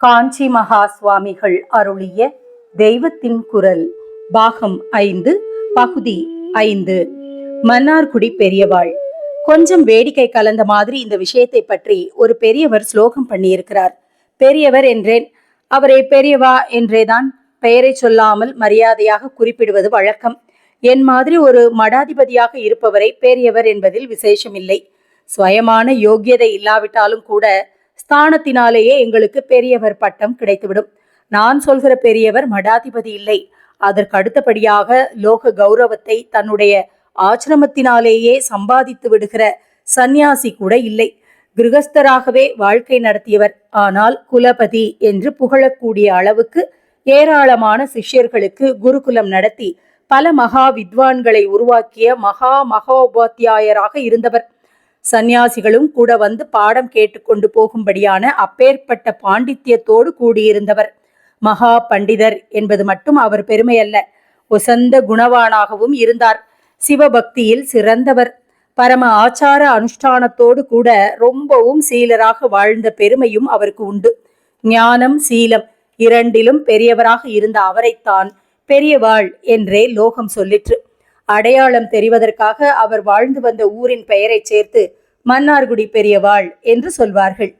காஞ்சி மகா சுவாமிகள் அருளிய தெய்வத்தின் குரல் பாகம் ஐந்து பகுதி ஐந்து. மன்னார்குடி பெரியவாள். கொஞ்சம் வேடிக்கை கலந்த மாதிரி இந்த விஷயத்தை பற்றி ஒரு பெரியவர் ஸ்லோகம் பண்ணியிருக்கிறார். பெரியவர் என்றேன். அவரை பெரியவா என்றேதான் பெயரை சொல்லாமல் மரியாதையாக குறிப்பிடுவது வழக்கம். என் மாதிரி ஒரு மடாதிபதியாக இருப்பவரை பெரியவர் என்பதில் விசேஷமில்லை. சுயமான யோக்கியதை இல்லாவிட்டாலும் கூட ஸ்தானத்தினாலேயே எங்களுக்கு பெரியவர் பட்டம் கிடைத்துவிடும். நான் சொல்கிற பெரியவர் மடாதிபதி இல்லை. அதற்கு அடுத்தபடியாக லோக கௌரவத்தை தன்னுடைய ஆசிரமத்தினாலேயே சம்பாதித்து விடுகிற சந்நியாசி கூட இல்லை. கிருகஸ்தராகவே வாழ்க்கை நடத்தியவர். ஆனால் குலபதி என்று புகழக்கூடிய அளவுக்கு ஏராளமான சிஷ்யர்களுக்கு குருகுலம் நடத்தி பல மகா வித்வான்களை உருவாக்கிய மகா மகோபாத்தியாயராக இருந்தவர். சந்நியாசிகளும் கூட வந்து பாடம் கேட்டுக்கொண்டு போகும்படியான அப்பேற்பட்ட பாண்டித்யத்தோடு கூடியிருந்தவர். மகா பண்டிதர் என்பது மட்டும் அவர் பெருமை அல்ல உசந்த குணவானாகவும் இருந்தார். சிவபக்தியில் சிறந்தவர். பரம ஆச்சார அனுஷ்டானத்தோடு கூட ரொம்பவும் சீலராக வாழ்ந்த பெருமையும் அவருக்கு உண்டு. ஞானம் சீலம் இரண்டிலும் பெரியவராக இருந்த அவரைத்தான் பெரியவாள் என்றே லோகம் சொல்லிற்று. அடையாளம் தெரிவதற்காக அவர் வாழ்ந்து வந்த ஊரின் பெயரைச் சேர்த்து மன்னார்குடி பெரியவாள் என்று சொல்வார்கள்.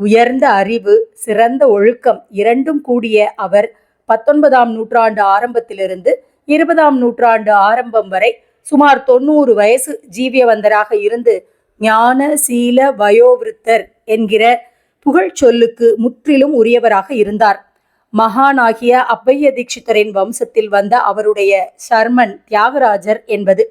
உயர்ந்த அறிவு சிறந்த ஒழுக்கம் இரண்டும் கூடிய அவர் பத்தொன்பதாம் நூற்றாண்டு ஆரம்பத்திலிருந்து இருபதாம் நூற்றாண்டு ஆரம்பம் வரை சுமார் தொண்ணூறு வயசு ஜீவியவந்தராக இருந்து ஞான சீல வயோவிருத்தர் என்கிற புகழ் சொல்லுக்கு முற்றிலும் உரியவராக இருந்தார். மகானாகிய அப்பைய தீட்சிதரின் வம்சத்தில் வந்த அவருடைய சர்மன் தியாகராஜர் என்பது.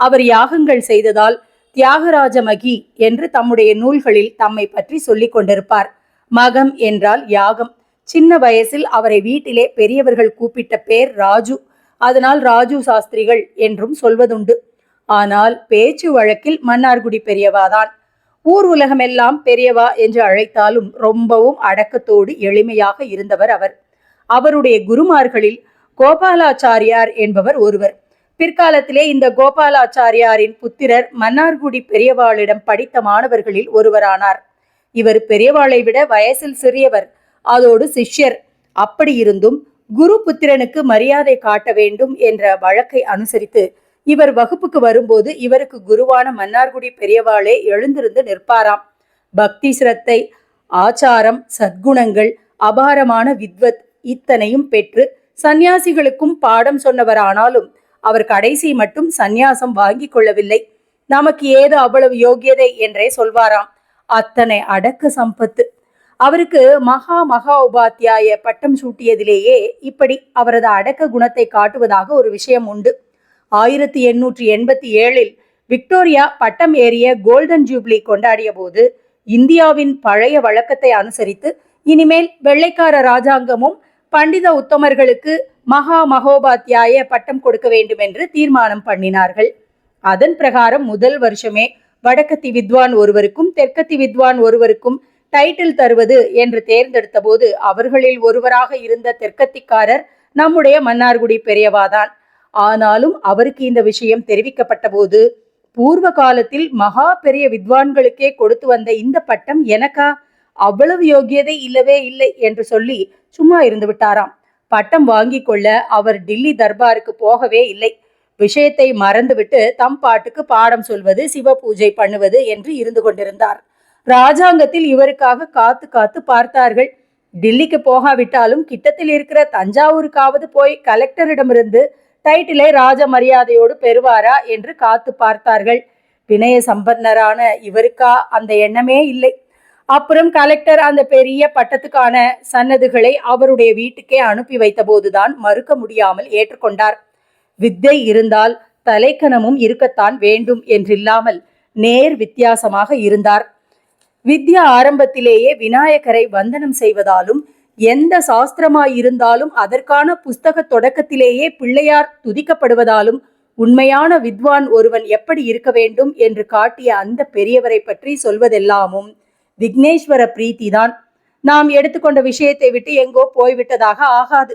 அவர் யாகங்கள் செய்ததால் தியாகராஜ மகி என்று தம்முடைய நூல்களில் தம்மை பற்றி சொல்லிக் கொண்டிருப்பார். மகம் என்றால் யாகம். சின்ன வயசில் அவரை வீட்டிலே பெரியவர்கள் கூப்பிட்ட பேர் ராஜு. அதனால் ராஜு சாஸ்திரிகள் என்றும் சொல்வதுண்டு. ஆனால் பேச்சு வழக்கில் மன்னார்குடி பெரியவாதான் ஊர் உலகமெல்லாம் பெரியவா என்று அழைத்தாலும் ரொம்பவும் அடக்கத்தோடு எளிமையாக இருந்தவர் அவர். அவருடைய குருமார்களில் கோபாலாச்சாரியார் என்பவர் ஒருவர். பிற்காலத்திலே இந்த கோபாலாச்சாரியாரின் புத்திரர் மன்னார்குடி பெரியவாளிடம் படித்த மாணவர்களில் ஒருவரானார். இவர் பெரியவாளை விட வயசில் சிறியவர். அதோடு சிஷ்யர். அப்படி இருந்தும் குரு புத்திரனுக்கு மரியாதை காட்ட வேண்டும் என்ற வழக்கை அனுசரித்து இவர் வகுப்புக்கு வரும்போது இவருக்கு குருவான மன்னார்குடி பெரியவாளே எழுந்திருந்து நிற்பாராம். பக்தி சிரத்தை ஆச்சாரம் சத்குணங்கள் அபாரமான வித்வத் இத்தனையும் பெற்று சந்நியாசிகளுக்கும் பாடம் சொன்னவரானாலும் அவர் கடைசி மட்டும் சந்நியாசம் வாங்கி கொள்ளவில்லை. நமக்கு ஏது அவ்வளவு யோகியதை என்றே சொல்வாராம். அத்தனை அடக்க சம்பத்து. அவருக்கு மகா மகா உபாத்தியாய பட்டம் சூட்டியதிலேயே இப்படி அவரது அடக்க குணத்தை காட்டுவதாக ஒரு விஷயம் உண்டு. ஆயிரத்தி எண்ணூற்றி எண்பத்தி ஏழில் விக்டோரியா பட்டம் ஏறிய கோல்டன் ஜூப்ளி கொண்டாடிய போது இந்தியாவின் பழைய வழக்கத்தை அனுசரித்து இனிமேல் வெள்ளைக்கார ராஜாங்கமும் பண்டித உத்தமர்களுக்கு மகா மகோபாத்தியாய பட்டம் கொடுக்க வேண்டும் என்று தீர்மானம் பண்ணினார்கள். அதன் பிரகாரம் முதல் வருஷமே வடக்கத்தி வித்வான் ஒருவருக்கும் தெற்கத்தி வித்வான் ஒருவருக்கும் டைட்டில் தருவது என்று தேர்ந்தெடுத்த போது அவர்களில் ஒருவராக இருந்த தெற்கத்திக்காரர் நம்முடைய மன்னார்குடி பெரியவாதான் ஆனாலும் அவருக்கு இந்த விஷயம் தெரிவிக்கப்பட்ட போது பூர்வ காலத்தில் மகா பெரிய வித்வான்களுக்கே கொடுத்து வந்த இந்த பட்டம் எனக்கா? அவ்வளவு யோகியதை இல்லவே இல்லை என்று சொல்லி சும்மா இருந்து விட்டாராம். பட்டம் வாங்கி கொள்ள அவர் டில்லி தர்பாருக்கு போகவே இல்லை. விஷயத்தை மறந்துவிட்டு தம் பாட்டுக்கு பாடம் சொல்வது சிவ பூஜை பண்ணுவது என்று இருந்து கொண்டிருந்தார். ராஜாங்கத்தில் இவருக்காக காத்து காத்து பார்த்தார்கள். டில்லிக்கு போகாவிட்டாலும் கிட்டத்தில் இருக்கிற தஞ்சாவூருக்காவது போய் கலெக்டரிடமிருந்து டைட்டிலை ராஜ மரியாதையோடு பெறுவாரா என்று காத்து பார்த்தார்கள். வினய சம்பன்னரான இவருக்கா அந்த எண்ணமே இல்லை. அப்புறம் கலெக்டர் அந்த பெரிய பட்டத்துக்கான சன்னதுகளை அவருடைய வீட்டுக்கே அனுப்பி வைத்த போதுதான் மறுக்க முடியாமல் ஏற்றுக்கொண்டார். வித்தை இருந்தால் தலைக்கணமும் இருக்கத்தான் வேண்டும் என்றில்லாமல் நேர் வித்தியாசமாக இருந்தார். வித்யா ஆரம்பத்திலேயே விநாயகரை வந்தனம் செய்வதாலும் எந்த சாஸ்திரமாயிருந்தாலும் அதற்கான புஸ்தக தொடக்கத்திலேயே பிள்ளையார் துதிக்கப்படுவதாலும் உண்மையான வித்வான் ஒருவன் எப்படி இருக்க வேண்டும் என்று காட்டிய அந்த பெரியவரை பற்றி சொல்வதெல்லாமும் விக்னேஸ்வர பிரீத்திதான். நாம் எடுத்துக்கொண்ட விஷயத்தை விட்டு எங்கோ போய்விட்டதாக ஆகாது.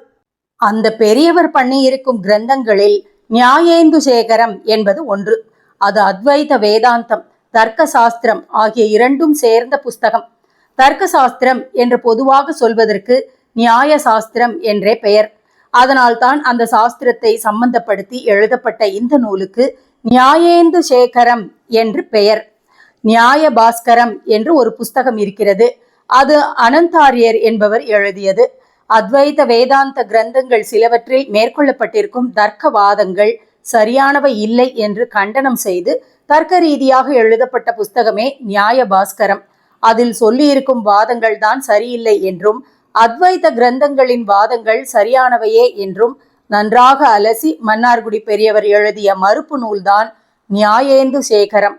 அந்த பெரியவர் பண்ணியிருக்கும் கிரந்தங்களில் நியாயேந்து சேகரம் என்பது ஒன்று. அது அத்வைத வேதாந்தம் தர்க்க சாஸ்திரம் ஆகிய இரண்டும் சேர்ந்த புஸ்தகம். தர்க்க சாஸ்திரம் என்று பொதுவாக சொல்வதற்கு நியாய சாஸ்திரம் என்றே பெயர். அதனால்தான் அந்த சாஸ்திரத்தை சம்பந்தப்படுத்தி எழுதப்பட்ட இந்த நூலுக்கு நியாயேந்து சேகரம் என்று பெயர். நியாய பாஸ்கரம் என்று ஒரு புஸ்தகம் இருக்கிறது. அது அனந்தாரியர் என்பவர் எழுதியது. அத்வைத வேதாந்த கிரந்தங்கள் சிலவற்றில் மேற்கொள்ளப்பட்டிருக்கும் தர்க்கவாதங்கள் சரியானவை இல்லை என்று கண்டனம் செய்து தர்க்க ரீதியாக எழுதப்பட்ட புஸ்தகமே நியாய பாஸ்கரம். அதில் சொல்லியிருக்கும் வாதங்கள் தான் சரியில்லை என்றும் அத்வைத கிரந்தங்களின் வாதங்கள் சரியானவையே என்றும் நன்றாக அலசி மன்னார்குடி பெரியவர் எழுதிய மறுப்பு நூல்தான் நியாயேந்து சேகரம்.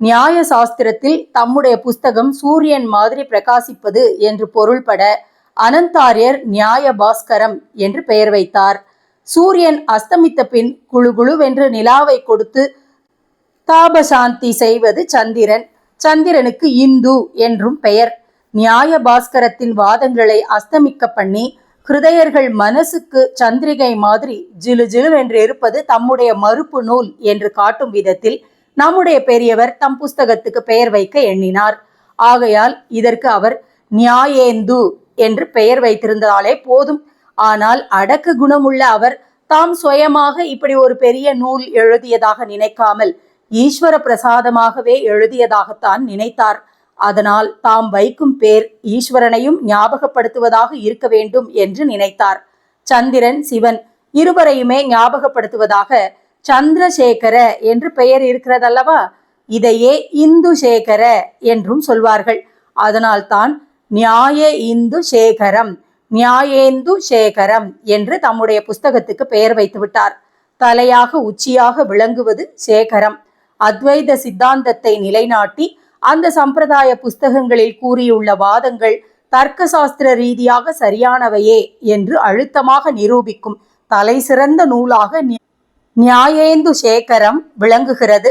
நியாய சாஸ்திரத்தில் தம்முடைய புஸ்தகம் சூரியன் மாதிரி பிரகாசிப்பது என்று பொருள்பட அனந்தாரியர் நியாய பாஸ்கரம் என்று பெயர் வைத்தார். சூரியன் அஸ்தமித்த பின் குழு குழுவென்று நிலாவை கொடுத்து தாபசாந்தி செய்வது சந்திரன். சந்திரனுக்கு இந்து என்றும் பெயர். நியாய பாஸ்கரத்தின் வாதங்களை அஸ்தமிக்க பண்ணி ஹிருதயர்கள் மனசுக்கு சந்திரிகை மாதிரி ஜிலு ஜிலு என்று இருப்பது தம்முடைய மறுப்பு நூல் என்று காட்டும் விதத்தில் நம்முடைய பெரியவர் தம் புஸ்தகத்துக்கு பெயர் வைக்க எண்ணினார். ஆகையால் இதற்கு அவர் நியாயேந்து என்று பெயர் வைத்திருந்தாலே போதும். ஆனால் அடக்கு குணமுள்ள அவர் தாம் சுயமாக இப்படி ஒரு பெரிய நூல் எழுதியதாக நினைக்காமல் ஈஸ்வர பிரசாதமாகவே எழுதியதாகத்தான் நினைத்தார். அதனால் தாம் வைக்கும் பேர் ஈஸ்வரனையும் ஞாபகப்படுத்துவதாக இருக்க வேண்டும் என்று நினைத்தார். சந்திரன் சிவன் இருவரையுமே ஞாபகப்படுத்துவதாக சந்திரசேகர என்று பெயர் இருக்கிறதல்லவா? இதையே இந்து சேகர என்றும் சொல்வார்கள். அதனால்தான் நியாய இந்து சேகரம் நியாயேந்து சேகரம் என்று தம்முடைய புஸ்தகத்துக்கு பெயர் வைத்து விட்டார் தலையாக உச்சியாக விளங்குவது சேகரம். அத்வைத சித்தாந்தத்தை நிலைநாட்டி அந்த சம்பிரதாய புஸ்தகங்களில் கூறியுள்ள வாதங்கள் தர்க்க சாஸ்திர ரீதியாக சரியானவையே என்று அழுத்தமாக நிரூபிக்கும் தலை சிறந்த நூலாக நியாயேந்து சேகரம் விளங்குகிறது.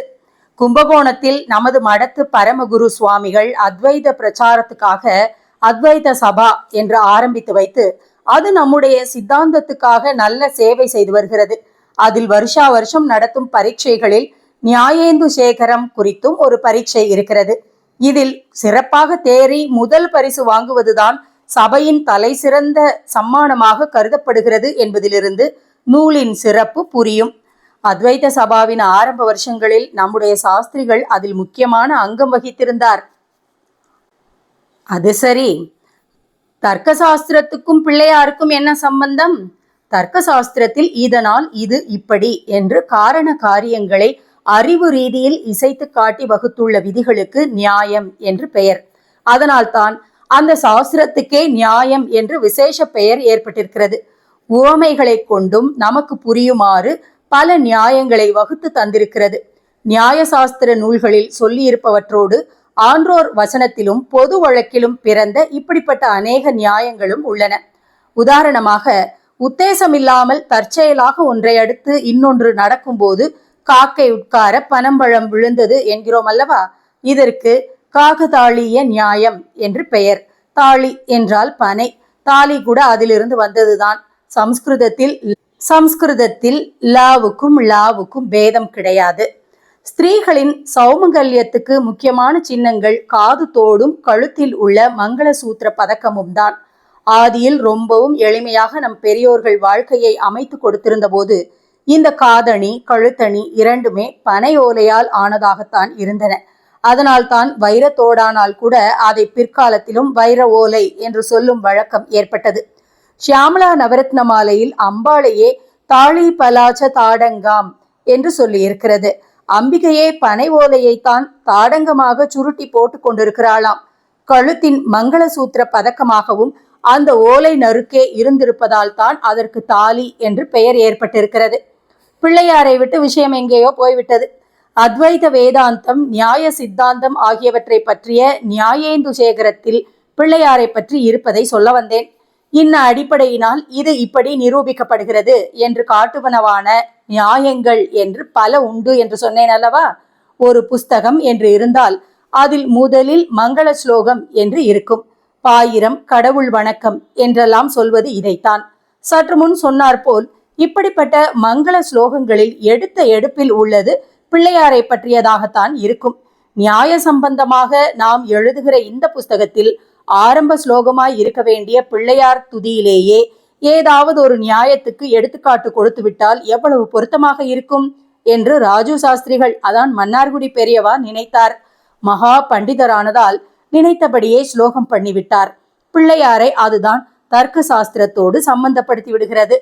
கும்பகோணத்தில் நமது மடத்து பரமகுரு சுவாமிகள் அத்வைத பிரச்சாரத்துக்காக அத்வைத சபா என்று ஆரம்பித்து வைத்து அது நம்முடைய சித்தாந்தத்துக்காக நல்ல சேவை செய்து வருகிறது. அதில் வருஷா வருஷம் நடத்தும் பரீட்சைகளில் நியாயேந்து சேகரம் குறித்தும் ஒரு பரீட்சை இருக்கிறது. இதில் சிறப்பாக தேறி முதல் பரிசு வாங்குவதுதான் சபையின் தலை சிறந்த சம்மானமாக கருதப்படுகிறது என்பதிலிருந்து நூலின் சிறப்பு புரியும். அத்வைத சபாவின் ஆரம்ப வருஷங்களில் நம்முடைய சாஸ்திரிகள் அதில் முக்கியமான அங்கம் வகித்திருந்தார். அது சரி. தர்க்க சாஸ்திரத்துக்கும் பிள்ளையாருக்கும் என்ன சம்பந்தம்? தர்க்க சாஸ்திரத்தில் இதனால் இது இப்படி என்று காரண காரியங்களை அறிவு ரீதியில் இசைத்து காட்டி வகுத்துள்ள விதிகளுக்கு நியாயம் என்று பெயர். அதனால்தான் அந்த சாஸ்திரத்துக்கே நியாயம் என்று விசேஷ பெயர் ஏற்பட்டிருக்கிறது. உவமைகளை கொண்டும் நமக்கு புரியுமாறு பல நியாயங்களை வகுத்து தந்திருக்கிறது. நியாய சாஸ்திர நூல்களில் சொல்லியிருப்பவற்றோடு ஆன்றோர் வசனத்திலும் பொது வழக்கிலும் பிறந்த இப்படிப்பட்ட அநேக நியாயங்களும் உள்ளன. உதாரணமாக உத்தேசமில்லாமல் தற்செயலாக ஒன்றை அடுத்து இன்னொன்று நடக்கும்போது காக்கை உட்கார பனம்பழம் விழுந்தது என்கிறோம் அல்லவா? இதற்கு காகதாளிய நியாயம் என்று பெயர். தாளி என்றால் பனை. தாலி கூட அதிலிருந்து வந்ததுதான். சம்ஸ்கிருதத்தில் சம்ஸ்கிருதத்தில் லாவுக்கும் லாவுக்கும் பேதம் கிடையாது. ஸ்திரீகளின் சௌமங்கல்யத்துக்கு முக்கியமான சின்னங்கள் காது தோடும் கழுத்தில் உள்ள மங்களசூத்திர பதக்கமும் தான். ஆதியில் ரொம்பவும் எளிமையாக நம் பெரியோர்கள் வாழ்க்கையை அமைத்து கொடுத்திருந்த போது இந்த காதணி கழுத்தணி இரண்டுமே பனை ஓலையால் ஆனதாகத்தான் இருந்தன. அதனால்தான் வைரத்தோடானால் கூட அதை பிற்காலத்திலும் வைர ஓலை என்று சொல்லும் வழக்கம் ஏற்பட்டது. ஷியாமலா நவரத்ன மாலையில் அம்பாளையே தாளி பலாச்ச தாடங்காம் என்று சொல்லியிருக்கிறது. அம்பிகையே பனை ஓலையைத்தான் தாடங்கமாக சுருட்டி போட்டு கொண்டிருக்கிறாளாம். கழுத்தின் மங்களசூத்திர பதக்கமாகவும் அந்த ஓலை நறுக்கே இருந்திருப்பதால் தான் அதற்கு தாலி என்று பெயர் ஏற்பட்டிருக்கிறது. பிள்ளையாரை விட்டு விஷயம் எங்கேயோ போய்விட்டது. அத்வைத வேதாந்தம் நியாய சித்தாந்தம் ஆகியவற்றை பற்றிய நியாயேந்து சேகரத்தில் பிள்ளையாரை பற்றி இருப்பதை சொல்ல வந்தேன். இன்ன அடிப்படையினால் இது இப்படி நிரூபிக்கப்படுகிறது என்று காட்டுவனவான நியாயங்கள் என்று பல உண்டு என்று சொன்னேன் அல்லவா? ஒரு புஸ்தகம் என்று இருந்தால் அதில் முதலில் மங்கள ஸ்லோகம் என்று இருக்கும். பாயிரம் கடவுள் வணக்கம் என்றெல்லாம் சொல்வது இதைத்தான். சற்று முன் சொன்னார் போல் இப்படிப்பட்ட மங்கள ஸ்லோகங்களில் எடுத்த எடுப்பில் உள்ளது பிள்ளையாரை பற்றியதாகத்தான் இருக்கும். நியாய சம்பந்தமாக நாம் எழுதுகிற இந்த புஸ்தகத்தில் ஆரம்ப ஸ்லோகமாய் இருக்க வேண்டிய பிள்ளையார் துதியிலேயே ஏதாவது ஒரு நியாயத்துக்கு எடுத்துக்காட்டு கொடுத்து விட்டால் எவ்வளவு பொருத்தமாக இருக்கும்? என்று ராஜு சாஸ்திரிகள் அதான் மன்னார்குடி பெரியவா நினைத்தார். மகா பண்டிதரானதால் நினைத்தபடியே ஸ்லோகம் பண்ணிவிட்டார். பிள்ளையாரை அதுதான் தர்க்க சாஸ்திரத்தோடு சம்பந்தப்படுத்தி விடுகிறது.